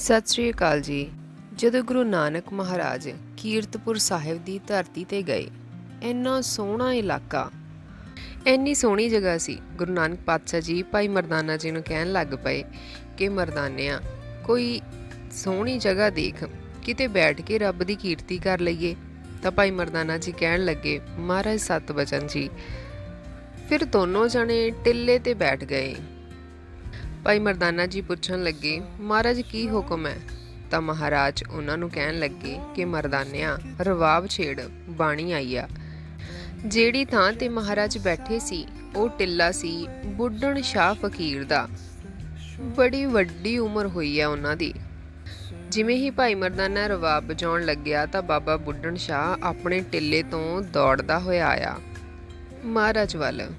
ਸਤਿ ਸ੍ਰੀ ਅਕਾਲ ਜੀ। ਜਦੋਂ ਗੁਰੂ ਨਾਨਕ ਮਹਾਰਾਜ ਕੀਰਤਪੁਰ ਸਾਹਿਬ ਦੀ ਧਰਤੀ ਤੇ ਗਏ, ਇੰਨਾ ਸੋਹਣਾ ਇਲਾਕਾ। ਇੰਨੀ ਸੋਹਣੀ ਜਗ੍ਹਾ ਸੀ। ਗੁਰੂ ਨਾਨਕ ਪਾਤਸ਼ਾਹ ਜੀ, ਭਾਈ ਮਰਦਾਨਾ ਜੀ ਨੂੰ ਕਹਿਣ ਲੱਗ ਪਏ ਕਿ, ਮਰਦਾਨਿਆਂ, ਕੋਈ ਸੋਹਣੀ ਜਗ੍ਹਾ ਦੇਖ। ਕਿਤੇ ਬੈਠ ਕੇ ਰੱਬ ਦੀ ਕੀਰਤੀ ਕਰ ਲਈਏ। ਤਾਂ ਭਾਈ ਮਰਦਾਨਾ ਜੀ ਕਹਿਣ ਲੱਗੇ, ਮਹਾਰਾਜ, ਸਤ ਬਚਨ ਜੀ। ਫਿਰ ਦੋਨੋਂ ਜਣੇ ਟਿੱਲੇ ਤੇ ਬੈਠ ਗਏ। ਭਾਈ ਮਰਦਾਨਾ ਜੀ ਪੁੱਛਣ ਲੱਗੇ, ਮਹਾਰਾਜ, ਕੀ ਹੁਕਮ ਹੈ? ਤਾਂ ਮਹਾਰਾਜ ਉਹਨਾਂ ਨੂੰ ਕਹਿਣ ਲੱਗੇ ਕਿ, ਮਰਦਾਨਿਆਂ, ਰਵਾਬ ਛੇੜ, ਬਾਣੀ ਆਈ ਆ ਜਿਹੜੀ ਥਾਂ ਤੇ ਮਹਾਰਾਜ ਬੈਠੇ ਸੀ, ਉਹ ਟਿੱਲਾ ਸੀ, ਬੁੱਢਣ ਸ਼ਾਹ ਫਕੀਰ ਦਾ। ਬੜੀ ਵੱਡੀ ਉਮਰ ਹੋਈ ਹੈ ਉਹਨਾਂ ਦੀ। ਜਿਵੇਂ ਹੀ ਭਾਈ ਮਰਦਾਨਾ ਰਵਾਬ ਵਜਾਉਣ ਲੱਗਿਆ, ਤਾਂ ਬਾਬਾ ਬੁੱਢਣ ਸ਼ਾਹ ਆਪਣੇ ਟਿੱਲੇ ਤੋਂ ਦੌੜਦਾ ਹੋਇਆ ਆਇਆ। ਮਹਾਰਾਜ ਵੱਲ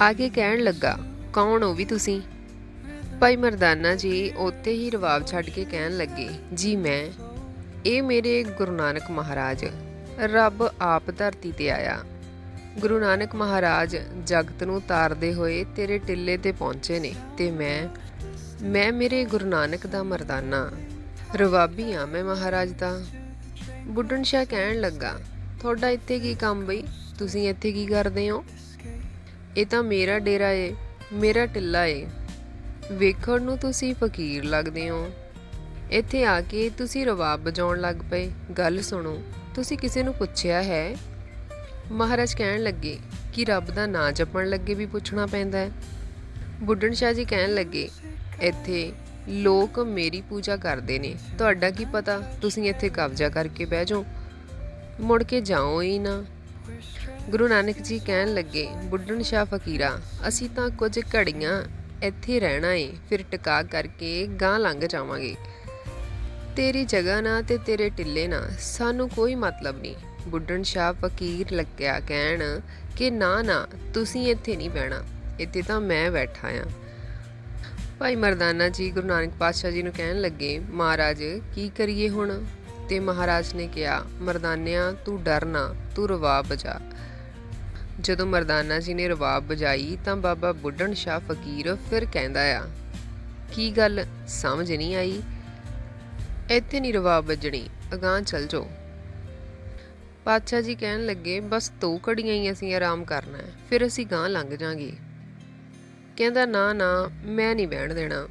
ਆਗੇ ਕਹਿਣ ਲੱਗਾ, ਕੌਣ ਹੋ ਵੀ ਤੁਸੀਂ? ਭਾਈ ਮਰਦਾਨਾ ਜੀ ਉੱਥੇ ਹੀ ਰਵਾਬ ਛੱਡ ਕੇ ਕਹਿਣ ਲੱਗੇ, ਜੀ ਮੈਂ, ਇਹ ਮੇਰੇ ਗੁਰੂ ਨਾਨਕ ਮਹਾਰਾਜ, ਰੱਬ ਆਪ ਧਰਤੀ ਤੇ ਆਇਆ। ਗੁਰੂ ਨਾਨਕ ਮਹਾਰਾਜ ਜਗਤ ਨੂੰ ਤਾਰਦੇ ਹੋਏ ਤੇਰੇ ਟਿੱਲੇ ਤੇ ਪਹੁੰਚੇ ਨੇ ਤੇ ਮੈਂ ਮੈਂ ਮੇਰੇ ਗੁਰੂ ਨਾਨਕ ਦਾ ਮਰਦਾਨਾ ਰਵਾਬੀ ਆ ਮੈਂ ਮਹਾਰਾਜ ਦਾ ਬੁੱਢਣ ਸ਼ਾਹ ਕਹਿਣ ਲੱਗਾ, ਤੁਹਾਡਾ ਇੱਥੇ ਕੀ ਕੰਮ ਬਈ? ਤੁਸੀਂ ਇੱਥੇ ਕੀ ਕਰਦੇ ਹੋ? ਇਹ ਤਾਂ ਮੇਰਾ ਡੇਰਾ ਏ, ਮੇਰਾ ਟਿੱਲਾ ਏ। ਵੇਖਣ ਨੂੰ ਤੁਸੀਂ ਫਕੀਰ ਲੱਗਦੇ ਹੋ। ਇੱਥੇ ਆ ਕੇ ਤੁਸੀਂ ਰਵਾਬ ਵਜਾਉਣ ਲੱਗ ਪਏ। ਗੱਲ ਸੁਣੋ, ਤੁਸੀਂ ਕਿਸੇ ਨੂੰ ਪੁੱਛਿਆ ਹੈ? ਮਹਾਰਾਜ ਕਹਿਣ ਲੱਗੇ ਕਿ ਰੱਬ ਦਾ ਨਾਂ ਜਪਣ ਲੱਗੇ ਵੀ ਪੁੱਛਣਾ ਪੈਂਦਾ ਹੈ। ਬੁੱਢਣ ਸ਼ਾਹ ਜੀ ਕਹਿਣ ਲੱਗੇ, ਇੱਥੇ ਲੋਕ ਮੇਰੀ ਪੂਜਾ ਕਰਦੇ ਨੇ। ਤੁਹਾਡਾ ਕੀ ਪਤਾ? ਤੁਸੀਂ ਇੱਥੇ ਕਬਜ਼ਾ ਕਰਕੇ ਬਹਿ ਜਾਓ। ਮੁੜ ਕੇ ਜਾਓ ਹੀ ਨਾ। ਗੁਰੂ ਨਾਨਕ ਜੀ ਕਹਿਣ ਲੱਗੇ, ਬੁੱਢਣ ਸ਼ਾਹ ਫਕੀਰਾ, ਅਸੀਂ ਤਾਂ ਕੁਝ ਘੜੀਆਂ ਇੱਥੇ ਰਹਿਣਾ ਏ, ਫਿਰ ਟਿਕਾ ਕਰਕੇ ਗਾਂ ਲੰਘ ਜਾਵਾਂਗੇ। ਤੇਰੀ ਜਗ੍ਹਾ ਨਾ ਤੇ ਤੇਰੇ ਟਿੱਲੇ ਨਾ, ਸਾਨੂੰ ਕੋਈ ਮਤਲਬ ਨਹੀਂ। ਬੁੱਢਣ ਸ਼ਾਹ ਫਕੀਰ ਲੱਗਿਆ ਕਹਿਣ ਕਿ ਨਾ ਨਾ, ਤੁਸੀਂ ਇੱਥੇ ਨਹੀਂ ਬਹਿਣਾ, ਇੱਥੇ ਤਾਂ ਮੈਂ ਬੈਠਾ ਆ। ਭਾਈ ਮਰਦਾਨਾ ਜੀ ਗੁਰੂ ਨਾਨਕ ਪਾਤਸ਼ਾਹ ਜੀ ਨੂੰ ਕਹਿਣ ਲੱਗੇ, ਮਹਾਰਾਜ, ਕੀ ਕਰੀਏ ਹੁਣ? ਤੇ ਮਹਾਰਾਜ ਨੇ ਕਿਹਾ, ਮਰਦਾਨਿਆਂ, ਤੂੰ ਡਰ ਨਾ, ਤੂੰ ਰਵਾਬ ਬਜਾ। ਜਦੋਂ ਮਰਦਾਨਾ ਜੀ ਨੇ ਰਵਾਬ ਵਜਾਈ ਤਾਂ ਬਾਬਾ ਬੁੱਢਣ ਸ਼ਾਹ ਫਕੀਰ ਫਿਰ ਕਹਿੰਦਾ ਆ, ਕੀ ਗੱਲ ਸਮਝ ਨਹੀਂ ਆਈ? ਇੱਥੇ ਨਹੀਂ ਰਵਾਬ ਵੱਜਣੀ, ਅਗਾਂਹ ਚੱਲ ਜਾਓ। ਪਾਤਸ਼ਾਹ ਜੀ ਕਹਿਣ ਲੱਗੇ, ਬਸ ਦੋ ਘੜੀਆਂ ਹੀ ਅਸੀਂ ਆਰਾਮ ਕਰਨਾ ਹੈ, ਫਿਰ ਅਸੀਂ ਗਾਂਹ ਲੰਘ ਜਾਾਂਗੇ। ਕਹਿੰਦਾ, ਨਾ ਨਾ, ਮੈਂ ਨਹੀਂ ਬਹਿਣ ਦੇਣਾ।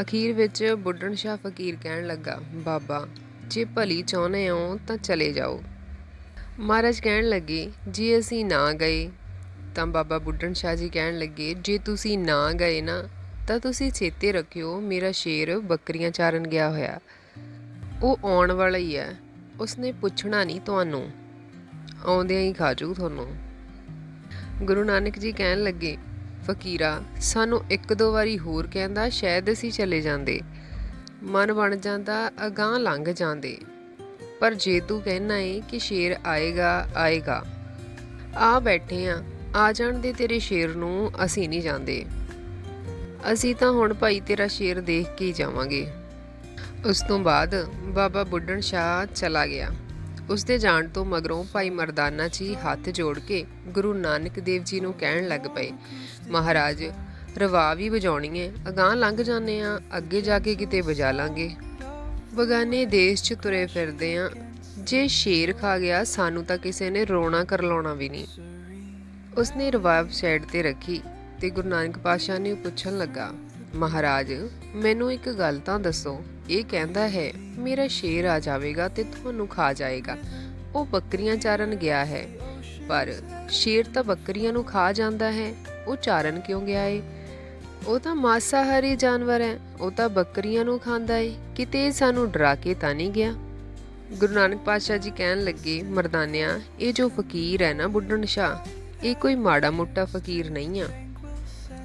ਅਖੀਰ ਵਿੱਚ ਬੁੱਢਣ ਸ਼ਾਹ ਫਕੀਰ ਕਹਿਣ ਲੱਗਾ, ਬਾਬਾ, ਜੇ ਭਲੀ ਚਾਹੁੰਦੇ ਹੋ ਤਾਂ ਚਲੇ ਜਾਓ। ਮਹਾਰਾਜ ਕਹਿਣ ਲੱਗੇ, ਜੇ ਅਸੀਂ ਨਾ ਗਏ, ਤਾਂ ਬਾਬਾ ਬੁੱਢਣ ਸ਼ਾਹ ਜੀ ਕਹਿਣ ਲੱਗੇ, ਜੇ ਤੁਸੀਂ ਨਾ ਗਏ ਨਾ, ਤਾਂ ਤੁਸੀਂ ਚੇਤੇ ਰੱਖਿਓ, ਮੇਰਾ ਸ਼ੇਰ ਬੱਕਰੀਆਂ ਚਾਰਨ ਗਿਆ ਹੋਇਆ। ਉਹ ਆਉਣ ਵਾਲਾ ਹੀ ਹੈ, ਉਸਨੇ ਪੁੱਛਣਾ ਨਹੀਂ ਤੁਹਾਨੂੰ। ਆਉਂਦਿਆਂ ਹੀ ਖਾਜੂ ਤੁਹਾਨੂੰ। ਗੁਰੂ ਨਾਨਕ ਜੀ ਕਹਿਣ ਲੱਗੇ, ਫਕੀਰਾ, ਸਾਨੂੰ ਇੱਕ ਦੋ ਵਾਰੀ ਹੋਰ ਕਹਿੰਦਾ, ਸ਼ਾਇਦ ਅਸੀਂ ਚਲੇ ਜਾਂਦੇ। ਮਨ ਬਣ ਜਾਂਦਾ, ਅਗਾਹ ਲੰਘ ਜਾਂਦੇ। ਪਰ ਜੇ ਤੂੰ ਕਹਿਣਾ ਏ ਕਿ ਸ਼ੇਰ ਆਏਗਾ ਆਏਗਾ। ਆ ਬੈਠੇ ਆ। ਆ ਜਾਣ ਦੇ ਤੇਰੇ ਸ਼ੇਰ ਨੂੰ ਅਸੀਂ ਨਹੀਂ ਜਾਂਦੇ। ਅਸੀਂ ਤਾਂ ਹੁਣ ਭਾਈ ਤੇਰਾ ਸ਼ੇਰ ਦੇਖ ਕੇ ਹੀ ਜਾਵਾਂਗੇ। ਉਸ ਤੋਂ ਬਾਅਦ ਬਾਬਾ ਬੁੱਢਣ ਸ਼ਾਹ ਚਲਾ ਗਿਆ। ਉਸ ਦੇ ਜਾਣ ਤੋਂ ਮਗਰੋਂ ਭਾਈ ਮਰਦਾਨਾ ਜੀ ਹੱਥ ਜੋੜ ਕੇ ਗੁਰੂ ਨਾਨਕ ਦੇਵ ਜੀ ਨੂੰ ਕਹਿਣ ਲੱਗ ਪਏ, ਮਹਾਰਾਜ, ਰਵਾ ਵੀ ਵਜਾਉਣੀ ਹੈ ਅਗਾਹ ਲੰਘ ਜਾਂਦੇ ਆ, ਅੱਗੇ ਜਾ ਕੇ ਕਿਤੇ ਵਜਾ ਲਾਂਗੇ। ਬਗਾਨੇ ਦੇਸ਼ 'ਚ ਤੁਰੇ ਫਿਰਦੇ ਆ। ਜੇ ਸ਼ੇਰ ਖਾ ਗਿਆ, ਸਾਨੂੰ ਤਾਂ ਕਿਸੇ ਨੇ ਰੋਣਾ ਕਰਲਾਉਣਾ ਵੀ ਨਹੀਂ। ਉਸਨੇ ਰਵਾਬ ਸਾਈਡ ਤੇ ਰੱਖੀ ਤੇ ਗੁਰੂ ਨਾਨਕ ਪਾਸ਼ਾ ਨੇ ਪੁੱਛਣ ਲੱਗਾ, ਮਹਾਰਾਜ, ਮੈਨੂੰ ਇੱਕ ਗੱਲ ਤਾਂ ਦੱਸੋ। ਇਹ ਕਹਿੰਦਾ ਹੈ, ਮੇਰਾ ਸ਼ੇਰ ਆ ਜਾਵੇਗਾ ਤੇ ਤੁਹਾਨੂੰ ਖਾ ਜਾਏਗਾ। ਉਹ ਬੱਕਰੀਆਂ ਚਾਰਨ ਗਿਆ ਹੈ। ਪਰ ਸ਼ੇਰ ਤਾਂ ਬੱਕਰੀਆਂ ਨੂੰ ਖਾ ਜਾਂਦਾ ਹੈ। ਉਹ ਚਾਰਨ ਕਿਉਂ ਗਿਆ ਏ? ਉਹ ਤਾਂ ਮਾਸਾਹਾਰੀ ਜਾਨਵਰ ਹੈ। ਉਹ ਤਾਂ ਬੱਕਰੀਆਂ ਨੂੰ ਖਾਂਦਾ ਏ। ਕਿਤੇ ਇਹ ਸਾਨੂੰ ਡਰਾ ਕੇ ਤਾਂ ਨਹੀਂ ਗਿਆ। ਗੁਰੂ ਨਾਨਕ ਪਾਤਸ਼ਾਹ ਜੀ ਕਹਿਣ ਲੱਗੇ, ਮਰਦਾਨਿਆਂ, ਇਹ ਜੋ ਫਕੀਰ ਹੈ ਨਾ ਬੁੱਢਣ ਸ਼ਾਹ, ਇਹ ਕੋਈ ਮਾੜਾ ਮੋਟਾ ਫਕੀਰ ਨਹੀਂ ਆ।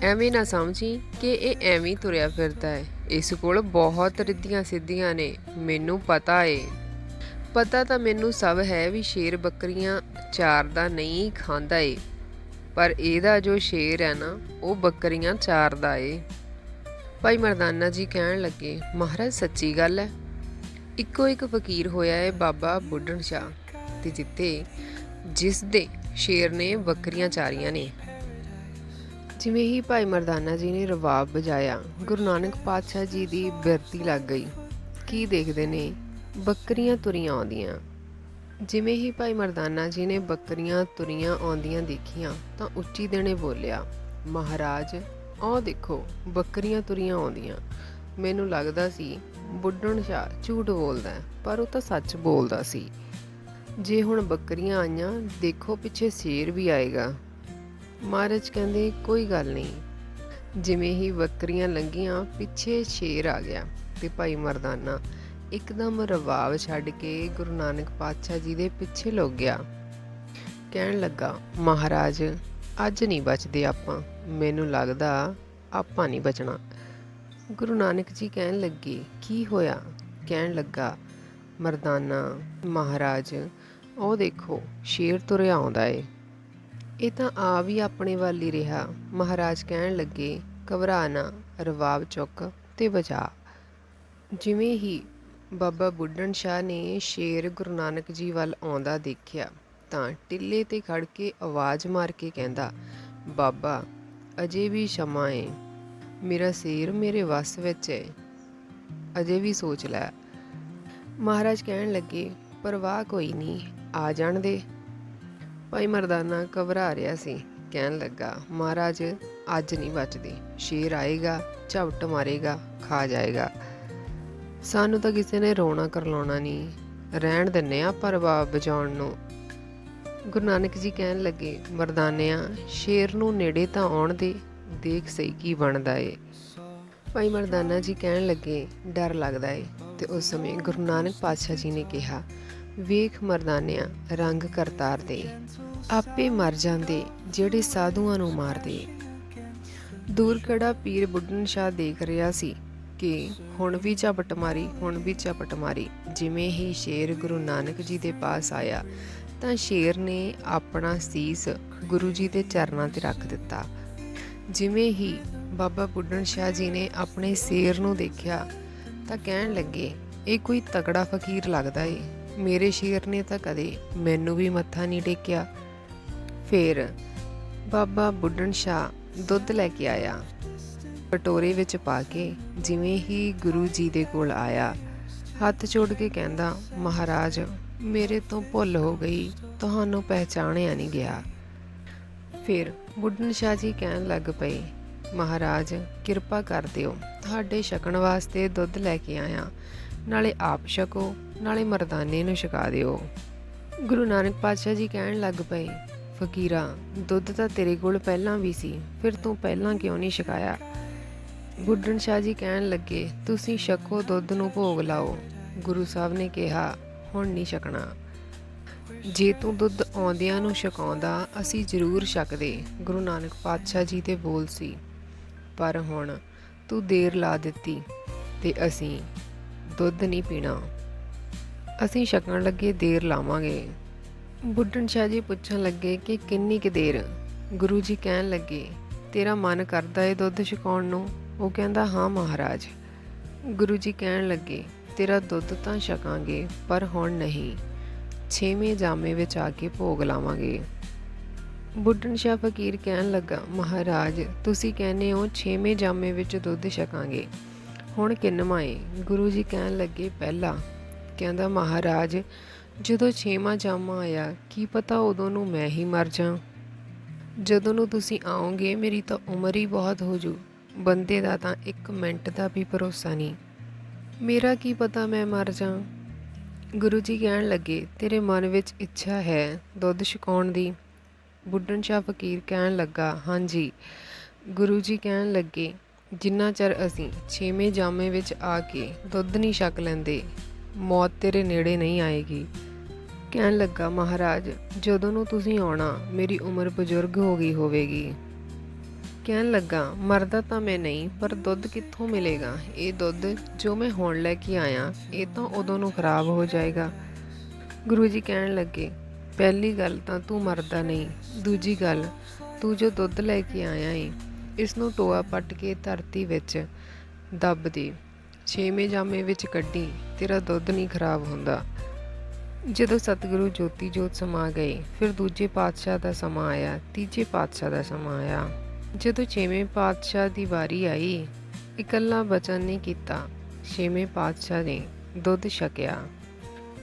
ਐਵੇਂ ਨਾ ਸਮਝੀ ਕਿ ਇਹ ਐਵੇਂ ਤੁਰਿਆ ਫਿਰਦਾ ਹੈ ਇਸ ਕੋਲ ਬਹੁਤ ਰਿੱਧੀਆਂ ਸਿੱਧੀਆਂ ਨੇ, ਮੈਨੂੰ ਪਤਾ ਏ। ਪਤਾ ਤਾਂ ਮੈਨੂੰ ਸਭ ਹੈ ਵੀ ਸ਼ੇਰ ਬੱਕਰੀਆਂ ਚਾਰਦਾ ਨਹੀਂ, ਖਾਂਦਾ ਏ। ਪਰ ਇਹਦਾ ਜੋ ਸ਼ੇਰ ਹੈ ਨਾ, ਉਹ ਬੱਕਰੀਆਂ ਚਾਰਦਾ ਏ। ਭਾਈ ਮਰਦਾਨਾ ਜੀ ਕਹਿਣ ਲੱਗੇ, ਮਹਾਰਾਜ, ਸੱਚੀ ਗੱਲ ਹੈ। ਇੱਕੋ ਇੱਕ ਫਕੀਰ ਹੋਇਆ ਏ ਬਾਬਾ ਬੁੱਢਣ ਸ਼ਾਹ ਤੇ ਜਿੱਤੇ ਜਿਸ ਦੇ ਸ਼ੇਰ ਨੇ ਬੱਕਰੀਆਂ ਚਾਰੀਆਂ ਨੇ। ਜਿਵੇਂ ਹੀ ਭਾਈ ਮਰਦਾਨਾ ਜੀ ਨੇ ਰਵਾਬ ਵਜਾਇਆ, ਗੁਰੂ ਨਾਨਕ ਪਾਤਸ਼ਾਹ ਜੀ ਦੀ ਬਿਰਤੀ ਲੱਗ ਗਈ। ਕੀ ਦੇਖਦੇ ਨੇ? ਬੱਕਰੀਆਂ ਤੁਰੀਆਂ ਆਉਂਦੀਆਂ। ਜਿਵੇਂ ਹੀ ਭਾਈ ਮਰਦਾਨਾ ਜੀ ਨੇ ਬੱਕਰੀਆਂ ਤੁਰੀਆਂ ਆਉਂਦੀਆਂ ਦੇਖੀਆਂ ਤਾਂ ਉੱਚੀ ਦੇਣੇ ਬੋਲਿਆ, ਮਹਾਰਾਜ, ਆਹ ਦੇਖੋ, ਬੱਕਰੀਆਂ ਤੁਰੀਆਂ ਆਉਂਦੀਆਂ। ਮੈਨੂੰ ਲੱਗਦਾ ਸੀ ਬੁੱਢਣ ਸ਼ਾਹ ਝੂਠ ਬੋਲਦਾ ਪਰ ਉਹ ਤਾਂ ਸੱਚ ਬੋਲਦਾ ਸੀ। ਜੇ ਹੁਣ ਬੱਕਰੀਆਂ ਆਈਆਂ, ਦੇਖੋ ਪਿੱਛੇ ਸ਼ੇਰ ਵੀ ਆਏਗਾ। ਮਹਾਰਾਜ ਕਹਿੰਦੇ, ਕੋਈ ਗੱਲ ਨਹੀਂ। ਜਿਵੇਂ ਹੀ ਬੱਕਰੀਆਂ ਲੰਘੀਆਂ, ਪਿੱਛੇ ਸ਼ੇਰ ਆ ਗਿਆ ਤੇ ਭਾਈ ਮਰਦਾਨਾ ਇੱਕਦਮ ਰਵਾਬ ਛੱਡ ਕੇ ਗੁਰੂ ਨਾਨਕ ਪਾਤਸ਼ਾਹ ਜੀ ਦੇ ਪਿੱਛੇ ਲੁਕ ਗਿਆ। ਕਹਿਣ ਲੱਗਾ, ਮਹਾਰਾਜ, ਅੱਜ ਨਹੀਂ ਬਚਦੇ ਆਪਾਂ। ਮੈਨੂੰ ਲੱਗਦਾ ਆਪਾਂ ਨਹੀਂ ਬਚਣਾ। ਗੁਰੂ ਨਾਨਕ ਜੀ ਕਹਿਣ ਲੱਗੇ, ਕੀ ਹੋਇਆ? ਕਹਿਣ ਲੱਗਾ, ਮਰਦਾਨਾ, ਮਹਾਰਾਜ, ਉਹ ਦੇਖੋ, ਸ਼ੇਰ ਤੁਰਿਆ ਆਉਂਦਾ ਏ। ਇਹ ਤਾਂ ਆ ਵੀ ਆਪਣੇ ਵੱਲ ਹੀ ਰਿਹਾ। ਮਹਾਰਾਜ ਕਹਿਣ ਲੱਗੇ, ਘਬਰਾ ਨਾ, ਰਵਾਬ ਚੁੱਕ ਤੇ ਬਚਾ ਜਿਵੇਂ ਹੀ ਬਾਬਾ ਬੁੱਢਣ ਸ਼ਾਹ ਨੇ ਸ਼ੇਰ ਗੁਰੂ ਨਾਨਕ ਜੀ ਵੱਲ ਆਉਂਦਾ ਦੇਖਿਆ ਤਾਂ ਟਿੱਲੇ ਤੇ ਖੜ ਕੇ ਆਵਾਜ਼ ਮਾਰ ਕੇ ਕਹਿੰਦਾ, ਬਾਬਾ, ਅਜੇ ਵੀ ਸ਼ਮਾ ਏ। ਮੇਰਾ ਸਿਰ ਮੇਰੇ ਵੱਸ ਵਿੱਚ ਏ। ਅਜੇ ਵੀ ਸੋਚ ਲੈ ਮਹਾਰਾਜ ਕਹਿਣ ਲੱਗੇ, ਪਰਵਾਹ ਕੋਈ ਨਹੀਂ, ਆ ਜਾਣ ਦੇ ਭਾਈ ਮਰਦਾਨਾ ਘਬਰਾ ਰਿਹਾ ਸੀ। ਕਹਿਣ ਲੱਗਾ, ਮਹਾਰਾਜ, ਅੱਜ ਨਹੀਂ ਬਚਦੀ। ਸ਼ੇਰ ਆਏਗਾ, ਝਪਟ ਮਾਰੇਗਾ, ਖਾ ਜਾਏਗਾ। ਸਾਨੂੰ ਤਾਂ ਕਿਸੇ ਨੇ ਰੋਣਾ ਕਰਲਾਉਣਾ ਨਹੀਂ। ਰਹਿਣ ਦਿੰਨੇ ਆ ਪਰਵਾਹ ਬਚਾਉਣ ਨੂੰ। ਗੁਰੂ ਨਾਨਕ ਜੀ ਕਹਿਣ ਲੱਗੇ, ਮਰਦਾਨਿਆਂ, ਸ਼ੇਰ ਨੂੰ ਨੇੜੇ ਤਾਂ ਆਉਣ ਦੇ, ਦੇਖ ਸਹੀ ਕੀ ਬਣਦਾ ਏ। ਭਾਈ ਮਰਦਾਨਾ ਜੀ ਕਹਿਣ ਲੱਗੇ, ਡਰ ਲੱਗਦਾ ਏ। ਤੇ ਉਸ ਸਮੇਂ ਗੁਰੂ ਨਾਨਕ ਪਾਤਸ਼ਾਹ ਜੀ ਨੇ ਕਿਹਾ, ਵੇਖ ਮਰਦਾਨਿਆਂ, ਰੰਗ ਕਰਤਾਰ ਦੇ। ਆਪੇ ਮਰ ਜਾਂਦੇ, ਜਿਹੜੇ ਸਾਧੂਆਂ ਨੂੰ ਮਾਰਦੇ ਦੂਰ ਖੜਾ ਪੀਰ ਬੁੱਢਣ ਸ਼ਾਹ ਦੇਖ ਰਿਹਾ ਸੀ ਕਿ ਹੁਣ ਵੀ ਝਪਟ ਮਾਰੀ, ਹੁਣ ਵੀ ਝਪਟ ਮਾਰੀ। ਜਿਵੇਂ ਹੀ ਸ਼ੇਰ ਗੁਰੂ ਨਾਨਕ ਜੀ ਦੇ ਪਾਸ ਆਇਆ, ਤਾਂ ਸ਼ੇਰ ਨੇ ਆਪਣਾ ਸੀਸ ਗੁਰੂ ਜੀ ਦੇ ਚਰਨਾਂ ਤੇ ਰੱਖ ਦਿੱਤਾ। ਜਿਵੇਂ ਹੀ ਬਾਬਾ ਬੁੱਢਣ ਸ਼ਾਹ ਜੀ ਨੇ ਆਪਣੇ ਸ਼ੇਰ ਨੂੰ ਦੇਖਿਆ, ਤਾਂ ਕਹਿਣ ਲੱਗੇ, ਇਹ ਕੋਈ ਤਕੜਾ ਫਕੀਰ ਲੱਗਦਾ ਏ। ਮੇਰੇ ਸ਼ੇਰ ਨੇ ਤਾਂ ਕਦੇ ਮੈਨੂੰ ਵੀ ਮੱਥਾ ਨਹੀਂ ਟੇਕਿਆ। ਫਿਰ ਬਾਬਾ ਬੁੱਢਣ ਸ਼ਾਹ ਦੁੱਧ ਲੈ ਕੇ ਆਇਆ। ਕਟੋਰੇ ਵਿੱਚ ਪਾ ਕੇ ਜਿਵੇਂ ਹੀ ਗੁਰੂ ਜੀ ਦੇ ਕੋਲ ਆਇਆ, ਹੱਥ ਜੋੜ ਕੇ ਕਹਿੰਦਾ, ਮਹਾਰਾਜ, ਮੇਰੇ ਤੋਂ ਭੁੱਲ ਹੋ ਗਈ, ਤੁਹਾਨੂੰ ਪਹਿਚਾਣਿਆ ਨਹੀਂ ਗਿਆ। ਫਿਰ ਬੁੱਢਣ ਸ਼ਾਹ ਜੀ ਕਹਿਣ ਲੱਗ ਪਏ, ਮਹਾਰਾਜ, ਕਿਰਪਾ ਕਰ ਦਿਓ, ਤੁਹਾਡੇ ਛਕਣ ਵਾਸਤੇ ਦੁੱਧ ਲੈ ਕੇ ਆਇਆ। ਨਾਲੇ ਆਪ ਛਕੋ, ਨਾਲੇ ਮਰਦਾਨੇ ਨੂੰ ਛਕਾ ਦਿਓ। ਗੁਰੂ ਨਾਨਕ ਪਾਤਸ਼ਾਹ ਜੀ ਕਹਿਣ ਲੱਗ ਪਏ, ਫਕੀਰਾ, ਦੁੱਧ ਤਾਂ ਤੇਰੇ ਕੋਲ ਪਹਿਲਾਂ ਵੀ ਸੀ, ਫਿਰ ਤੂੰ ਪਹਿਲਾਂ ਕਿਉਂ ਨਹੀਂ ਛਕਾਇਆ? ਬੁੱਢਣ ਸ਼ਾਹ ਜੀ ਕਹਿਣ ਲੱਗੇ, ਤੁਸੀਂ ਛਕੋ, ਦੁੱਧ ਨੂੰ ਭੋਗ ਲਾਓ। ਗੁਰੂ ਸਾਹਿਬ ਨੇ ਕਿਹਾ, ਹੁਣ ਨਹੀਂ ਛਕਣਾ। ਜੇ ਤੂੰ ਦੁੱਧ ਆਉਂਦਿਆਂ ਨੂੰ ਛਕਾਉਂਦਾ, ਅਸੀਂ ਜ਼ਰੂਰ ਛਕਦੇ। ਗੁਰੂ ਨਾਨਕ ਪਾਤਸ਼ਾਹ ਜੀ ਦੇ ਬੋਲ ਸੀ, ਪਰ ਹੁਣ ਤੂੰ ਦੇਰ ਲਾ ਦਿੱਤੀ ਤੇ ਅਸੀਂ ਦੁੱਧ ਨਹੀਂ ਪੀਣਾ। ਅਸੀਂ ਛਕਣ ਲੱਗੇ ਦੇਰ ਲਾਵਾਂਗੇ। ਬੁੱਢਣ ਸ਼ਾਹ ਜੀ ਪੁੱਛਣ ਲੱਗੇ ਕਿ ਕਿੰਨੀ ਕੁ ਦੇਰ? ਗੁਰੂ ਜੀ ਕਹਿਣ ਲੱਗੇ, ਤੇਰਾ ਮਨ ਕਰਦਾ ਏ ਦੁੱਧ ਛਕਾਉਣ ਨੂੰ? ਉਹ ਕਹਿੰਦਾ, ਹਾਂ ਮਹਾਰਾਜ। ਗੁਰੂ ਜੀ ਕਹਿਣ ਲੱਗੇ, ਤੇਰਾ ਦੁੱਧ ਤਾਂ ਛਕਾਂਗੇ, ਪਰ ਹੁਣ ਨਹੀਂ। ਛੇਵੇਂ ਜਾਮੇ ਵਿੱਚ ਆ ਕੇ ਭੋਗ ਲਾਵਾਂਗੇ। ਬੁੱਢਣ ਸ਼ਾਹ ਫਕੀਰ ਕਹਿਣ ਲੱਗਾ, ਮਹਾਰਾਜ, ਤੁਸੀਂ ਕਹਿੰਦੇ ਹੋ ਛੇਵੇਂ ਜਾਮੇ ਵਿੱਚ ਦੁੱਧ ਛਕਾਂਗੇ। ਹੁਣ ਕਿੰਨਵਾਂ ਏ? ਗੁਰੂ ਜੀ ਕਹਿਣ ਲੱਗੇ, ਪਹਿਲਾ। ਕਹਿੰਦਾ, ਮਹਾਰਾਜ, ਜਦੋਂ ਛੇਵਾਂ ਜਾਮਾ ਆਇਆ, ਕੀ ਪਤਾ ਉਦੋਂ ਨੂੰ ਮੈਂ ਹੀ ਮਰ ਜਾਂ? ਜਦੋਂ ਨੂੰ ਤੁਸੀਂ ਆਓਗੇ, ਮੇਰੀ ਤਾਂ ਉਮਰ ਹੀ ਬਹੁਤ ਹੋ ਜੂ। ਬੰਦੇ ਦਾ ਤਾਂ ਇੱਕ ਮਿੰਟ ਦਾ ਵੀ ਭਰੋਸਾ ਨਹੀਂ। ਮੇਰਾ ਕੀ ਪਤਾ ਮੈਂ ਮਰ ਜਾਂ ਗੁਰੂ ਜੀ ਕਹਿਣ ਲੱਗੇ, ਤੇਰੇ ਮਨ ਵਿੱਚ ਇੱਛਾ ਹੈ ਦੁੱਧ ਛਕਾਉਣ ਦੀ? ਬੁੱਢਣ ਸ਼ਾਹ ਫਕੀਰ ਕਹਿਣ ਲੱਗਾ, ਹਾਂਜੀ। ਗੁਰੂ ਜੀ ਕਹਿਣ ਲੱਗੇ, ਜਿੰਨਾ ਚਿਰ ਅਸੀਂ ਛੇਵੇਂ ਜਾਮੇ ਵਿੱਚ ਆ ਕੇ ਦੁੱਧ ਨਹੀਂ ਛਕ ਲੈਂਦੇ, ਮੌਤ ਤੇਰੇ ਨੇੜੇ ਨਹੀਂ ਆਏਗੀ। ਕਹਿਣ ਲੱਗਾ, ਮਹਾਰਾਜ, ਜਦੋਂ ਨੂੰ ਤੁਸੀਂ ਆਉਣਾ, ਮੇਰੀ ਉਮਰ ਬਜ਼ੁਰਗ ਹੋ ਗਈ ਹੋਵੇਗੀ। ਕਹਿਣ ਲੱਗਾ, ਮਰਦਾ ਤਾਂ ਮੈਂ ਨਹੀਂ, ਪਰ ਦੁੱਧ ਕਿੱਥੋਂ ਮਿਲੇਗਾ? ਇਹ ਦੁੱਧ ਜੋ ਮੈਂ ਹੁਣ ਲੈ ਕੇ ਆਇਆ, ਇਹ ਤਾਂ ਉਦੋਂ ਨੂੰ ਖਰਾਬ ਹੋ ਜਾਏਗਾ। ਗੁਰੂ ਜੀ ਕਹਿਣ ਲੱਗੇ, ਪਹਿਲੀ ਗੱਲ ਤਾਂ ਤੂੰ ਮਰਦਾ ਨਹੀਂ, ਦੂਜੀ ਗੱਲ, ਤੂੰ ਜੋ ਦੁੱਧ ਲੈ ਕੇ ਆਇਆ ਏ, ਇਸ ਨੂੰ ਟੋਆ ਪੱਟ ਕੇ ਧਰਤੀ ਵਿੱਚ ਦੱਬ ਦੇ। ਛੇਵੇਂ ਜਾਮੇ ਵਿੱਚ ਕੱਢੀ, ਤੇਰਾ ਦੁੱਧ ਨਹੀਂ ਖਰਾਬ ਹੁੰਦਾ। ਜਦੋਂ ਸਤਿਗੁਰੂ ਜੋਤੀ ਜੋਤ ਸਮਾ ਗਏ, ਫਿਰ ਦੂਜੇ ਪਾਤਸ਼ਾਹ ਦਾ ਸਮਾਂ ਆਇਆ, ਤੀਜੇ ਪਾਤਸ਼ਾਹ ਦਾ ਸਮਾਂ ਆਇਆ। ਜਦੋਂ ਛੇਵੇਂ ਪਾਤਸ਼ਾਹ ਦੀ ਵਾਰੀ ਆਈ, ਇਕੱਲਾ ਬਚਨ ਨਹੀਂ ਕੀਤਾ। ਛੇਵੇਂ ਪਾਤਸ਼ਾਹ ਨੇ ਦੁੱਧ ਛਕਿਆ।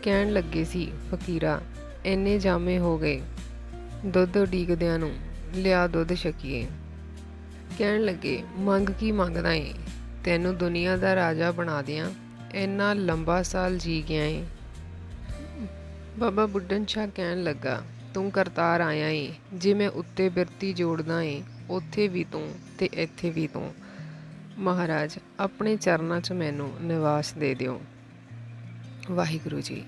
ਕਹਿਣ ਲੱਗੇ ਸੀ, ਫਕੀਰਾ, ਇੰਨੇ ਜਾਮੇ ਹੋ ਗਏ। ਦੁੱਧ ਉਡੀਕਦਿਆਂ ਨੂੰ ਲਿਆ ਦੁੱਧ ਛਕੀਏ। ਕਹਿਣ ਲੱਗੇ, ਮੰਗ ਕੀ ਮੰਗਦਾ ਏ? ਤੈਨੂੰ ਦੁਨੀਆ ਦਾ ਰਾਜਾ ਬਣਾ ਦਿਆਂ। ਇੰਨਾ ਲੰਬਾ ਸਾਲ ਜੀ ਗਿਆ ਏ। ਬਾਬਾ ਬੁੱਢਨ ਸ਼ਾਹ ਕਹਿਣ ਲੱਗਾ, ਤੂੰ ਕਰਤਾਰ ਆਇਆ ਏ। ਜੇ ਮੈਂ ਉੱਤੇ ਬਿਰਤੀ ਜੋੜਦਾ ਏ ਉੱਥੇ ਵੀ ਤੂੰ ਤੇ ਇੱਥੇ ਵੀ ਤੂੰ। ਮਹਾਰਾਜ, ਆਪਣੇ ਚਰਨਾਂ 'ਚ ਮੈਨੂੰ ਨਿਵਾਸ ਦੇ ਦਿਓ। ਵਾਹਿਗੁਰੂ ਜੀ।